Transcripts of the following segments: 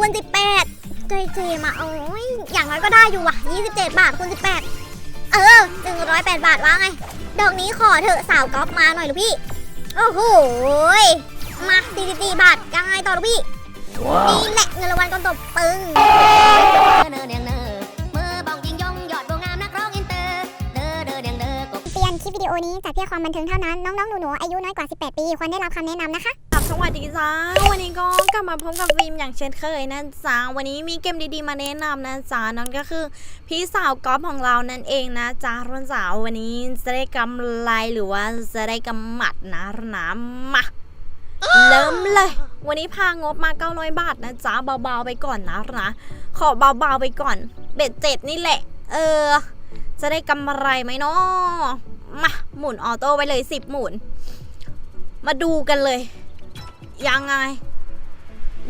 คูณ18เจเจมาโอ้ยอย่างน้อยก็ได้อยู่ว่ะ 27 บาทคูณ18 เออ108 บาทว่าไง ดอกนี้ขอเถอะสาวก๊อฟมาหน่อยลูกพี่ โอ้โหมา44บาทยังไงต่อลูกพี่ นี่แหละเงินรางวัลก้อนโตปึ้งเนอเนียงเนอมือบองยิงยงยอดวงามนักร้องอินเตอร์เดอเดอเดียงเดอเตือนคลิปวิดีโอนี้จัดเพื่อความบันเทิงเท่านั้น น้องๆหนูๆอายุน้อยกว่า 18 ปี ควรได้รับคำแนะนำนะคะ สวัสดีจ้าวันนี้ก็กลับมาพบกับวิมอย่างเช่นเคยนะจ๊ะวันนี้มีเกมดีๆมาแนะนำนะจ๊ะนั่นก็คือ พี่สาวก๊อฟของเรานั่นเองนะจ๊ะรุ่นสาววันนี้จะได้กำไรหรือว่าจะได้กำหมัดนะนะมาเริ่มเลย วันนี้พางบมา900บาทนะจ๊ะเบาๆไปก่อนนะนะขอเบาๆไปก่อน เบ็ดเจ็ดนี่แหละ เออ จะได้กำไรไหมเนาะมาหมุนออโต้ไปเลย 10 หมุน มาดูกันเลย ยังไง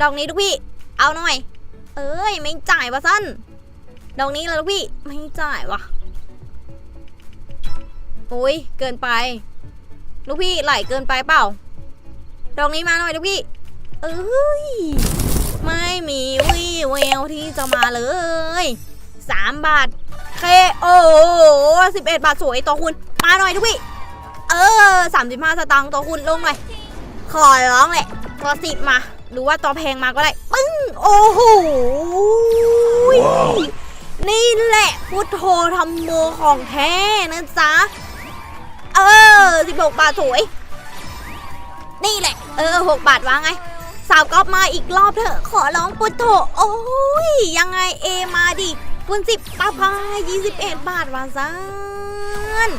ดอกนี้ลูกพี่ เอาหน่อย เอ้ย ไม่จ่ายวะสั้น ดอกนี้แล้วลูกพี่ ไม่จ่ายวะอุ้ยเกินไป ลูกพี่ไหลเกินไปเปล่า ดอกนี้มาหน่อยลูกพี่ เอ้ย ไม่มีวี่แววที่จะมาเลยสามบาท เค โอ้สิบเอ็ดบาทสวยตัวคุณ มาหน่อยลูกพี่ เออสามสิบห้าสตางค์ตัวคุณลงหน่อย ขอร้องแหละ ตัวสิบมา หรือว่าตัวแพงมาก็ได้ ปึ้ง โอ้โห นี่แหละพุทโธทำรมือของแท้นะจ๊ะ เออสิบหกบาทสวย นี่แหละ เออหกบาทว่าไง สาวก๊อฟมาอีกรอบเถอะ ขอร้องพุทโธ โอ้ย ยังไงเอมาดิคูณสิบป้าพายยี่สิบเอ็ดบาทวาซัน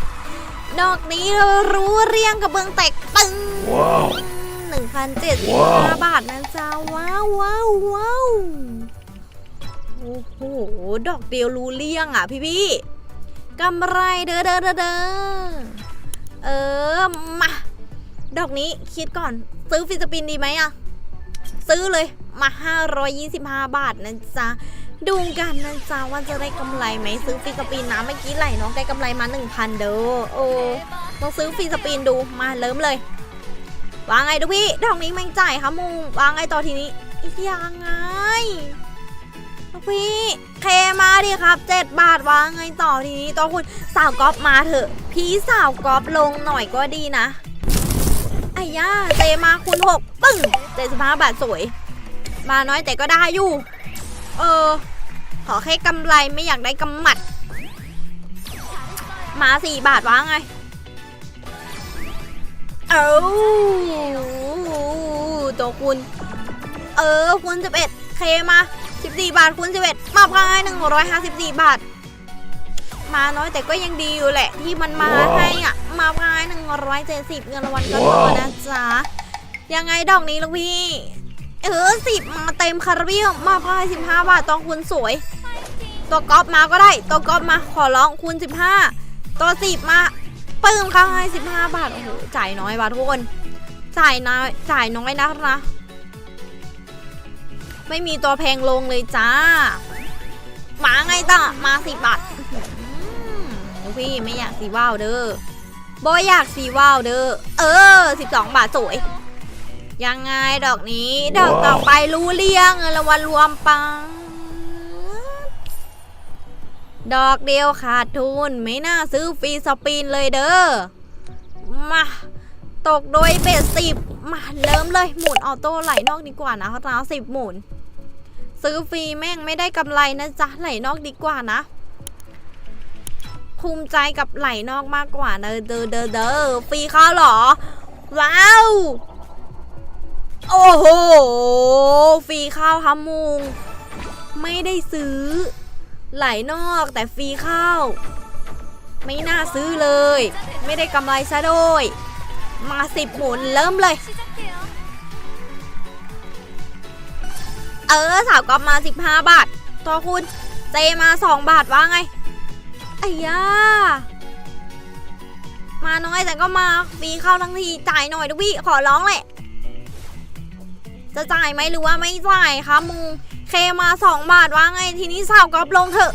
ดอกนี้รู้เรียงกับเบืองแตกปึ้ง wow. 1,075 บาทนะจ๊ะว้าวว้าวว้าวโอ้โห ดอกเดียวรู้เรื่องอะพี่พี่กำไรเด้อเด้อเด้อเออมาดอกนี้คิดก่อน ซื้อฟิสปินดีไหมอะ ซื้อเลยมา 525 บาทนะจ๊ะดูกันนะจ๊ะว่าจะได้กำไรไหมซื้อฟิสปินนะเมื่อกี้ไหลน้องได้กำไรมา 1,000 เด้อโอ้ต้องซื้อฟิสปินดูมาเริ่มเลย วางไงดูพี่ดอกนี้แม่งจ่ายค่ะมูวางไงต่อทีนี้อยังไงลูพี่เคมาดิครับเจ็ดบาทวางไงต่อทีนี้ต่อคุณสาวก๊อฟมาเถอะ พี่สาวก๊อฟลงหน่อยก็ดีนะไอ้ย่าเจมาคูณหกปึ้งเจ็ดสิบห้าบาทสวย มาน้อยแต่ก็ได้อยู่ เออ ขอแค่กำไรไม่อยากได้กำหมัด มาสี่บาทวางไง เอาตัวคุณ เออคูณ11เคมา14 บาทคูณ11มาพาย154 บาท มาน้อยแต่ก็ยังดีอยู่แหละ ที่มันมาให้อะ มาพาย170เงินรางวัลก็พอนะจ๊ะ ยังไงดอกนี้ลูกพี่ เออสิบมาเต็มคาราเบลมาพาย15 บาทตองคุณสวย ตัวก๊อฟมาก็ได้ ตัวก๊อฟมาขอร้องคูณ15 ตัวสิบมา ปึ้มเขาให้สิบห้าบาท โอ้โห จ่ายน้อยบาททุกคน จ่ายน้อยจ่ายน้อยนักนะ ไม่มีตัวแพงลงเลยจ้า มาไงต่อมาสิบบาทพี่ไม่อยากสีว่าวเด้อโบอยากสีว่าวเด้อ เออสิบสองบาทสวย ยังไงดอกนี้ ดอกต่อไปรู้เรียงเงินรางวัลรวมปัง ดอกเดียวขาดทุน ไม่น่าซื้อฟรีสปินเลยเด้อ มา ตกโดยเบสสิบมาเริ่มเลย หมุนออโต้ไหลนอกดีกว่านะร้าสิบหมุน ซื้อฟรีแม่งไม่ได้กำไรนะจ๊ะไหลนอกดีกว่านะ ภูมิใจกับไหลนอกมากกว่าเด้อเด้อเด้อเด้อฟรีเข้าเหรอ ว้าว โอ้โห ฟรีข้าวฮัมมุง ไม่ได้ซื้อ ไหลนอกแต่ฟรีเข้า ไม่น่าซื้อเลย ไม่ได้กำไรซะด้วย มาสิบหมุนเริ่มเลย เออสาวกอบมา 15 บาทตัวคุณเจมา 2 บาทว่าไงไอ้ย่ามาน้อยแต่ก็มาฟรีเข้าทั้งทีจ่ายหน่อยทุกพี่ขอร้องแหละ จะจ่ายไหมหรือว่าไม่จ่ายคะมู เคมา 2 บาทว่าไงทีนี้สาวกอบลงเถอะ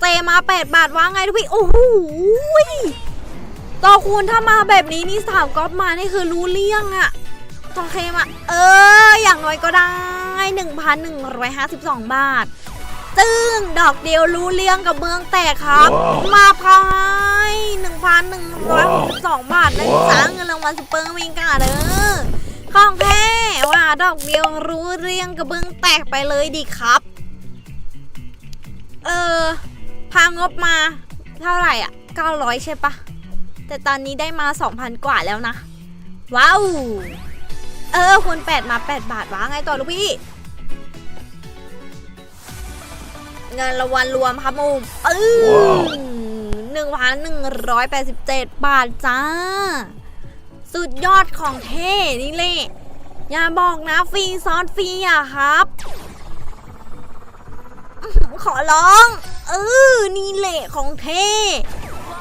เจมา 8 บาทว่าไงทุกพี่โอ้โหยต่อคูณถ้ามาแบบนี้นี่สาวกอบมานี่คือรู้เรื่องอะต่อเคมา เออ อย่างน้อยก็ได้ไง1,152 บาทซึ่งดอกเดียวรู้เรื่องกับเมืองแตกครับ มาพาย1,162 บาทนะจ๊ะเงินรางวัลซุปเปอร์มิงกาเด้อ ของแท้ว่าดอกเดียวรู้เรื่องกับเมืองแตกไปเลยดีครับ เออ พางบมาเท่าไหร่อะ 900 ใช่ปะ แต่ตอนนี้ได้มา 2,000 กว่าแล้วนะ ว้าว เออคูณ8 มา 8 บาทวะไงต่อลูกพี่ เงินรางวัลรวมครับมุมเออหนึ่งพันหนึ่งร้อยแปดสิบเจ็ดบาทจ้า สุดยอดของเท่นี่แหละอย่าบอกนะฟรีซ้อสฟรีอะครับ ขอร้อง เออ นี่แหละของเท่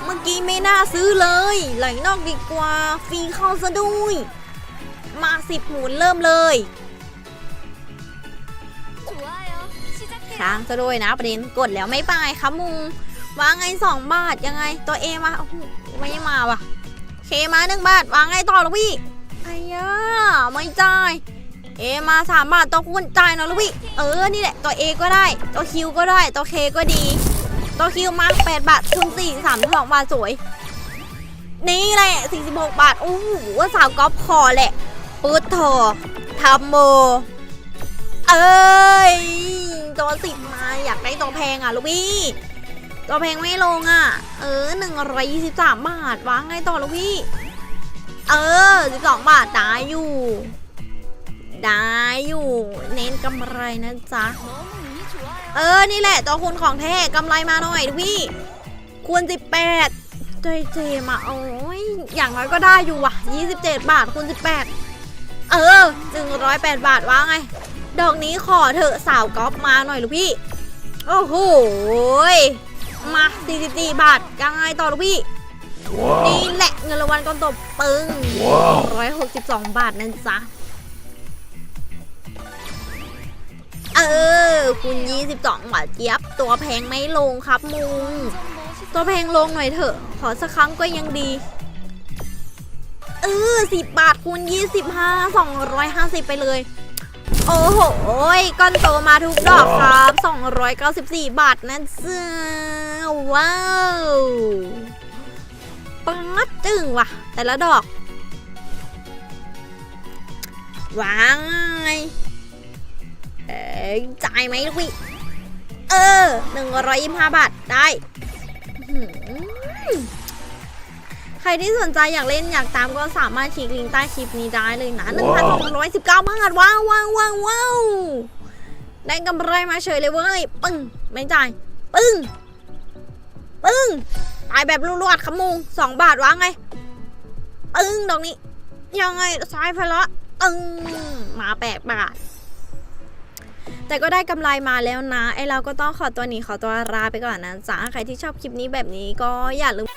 เมื่อกี้ไม่น่าซื้อเลย ไหลนอกดีกว่าฟรีเข้าซะด้วย มาสิบหมุนเริ่มเลยช้างซะด้วยนะประเด็นกดแล้วไม่ไปครับมุงว่าไงสองบาทยังไงตัวเอมาไม่มาว่ะ เคมาหนึ่งบาทวางไงต่อลูกพี่ไอ้ย่าไม่จ่ายเอมาสามบาทตัวคุณจ่ายเนอะลูกพี่เออนี่แหละตัวเอก็ได้ตัวคิวก็ได้ตัวเคก็ดีตัวคิวมาแปดบาทคูณสี่สามสองบาทสวย นี่แหละสี่สิบหกบาท โอ้โหสาวก๊อฟคอแหละปื๊ดทอทำโม เอ้ยตัวสิบมาอยากได้ตัวแพงอะลูกพี่ ตัวแพลงไม่ลงอะ เออหนึ่งร้อยยี่สิบสามบาทวางไงต่อลูกพี่ เออสิบสองบาทได้อยู่ ได้อยู่ เน้นกำไรนะจ๊ะ เออ นี่แหละ ตัวคุณของแท้กำไรมาหน่อยลูกพี่ควรสิบแปดเจเจมาโอ้ยอย่างน้อยก็ได้อยู่ว่ะยี่สิบเจ็ดบาทคูณสิบแปดเออหนึ่งร้อยแปดบาทว่าไง ดอกนี้ขอเถอะสาวก๊อฟมาหน่อยลูกพี่ โอ้โห มา 44 บาท ยังไงต่อลูกพี่ นี่แหละเงินรางวัลก้อนโตปึ้ง 162 บาทนั่นจ๊ะเออ คุณ 22 บาทเจี๊ยบ ตัวแพงไม่ลงครับมุง ตัวแพงลงหน่อยเถอะ ขอสักครั้งก็ยังดี เออ 10 บาทคูณ25 250 ไปเลย โอ้โหก้อนโตมาทุกดอกครับ 294 บาทนั่นเจ้าว้าวปังจึงว่ะ แต่ละดอกวางไงเอ้ยจ่ายไหมลูกพี่เออ 125 บาท ได้ ใครที่สนใจอยากเล่นอยากตามก็สามารถคลิกลิงก์ใต้คลิปนี้ได้เลยนะ1,219บาทว้าวว้าวว้าวว้าวได้กำไรมาเฉยเลยเว้ยปึ้งไม่จ่ายปึ้งปึ้งตายแบบรวดๆขมูสองบาทวางไงปึ้งดอกนี้ ยังไงซ้ายพละตึงมาแปดบาทแต่ก็ได้กำไรมาแล้วนะ ไอเราก็ต้องขอตัวหนีขอตัวลาไปก่อนนะจ๊ะใครที่ชอบคลิปนี้แบบนี้ก็อย่าลืม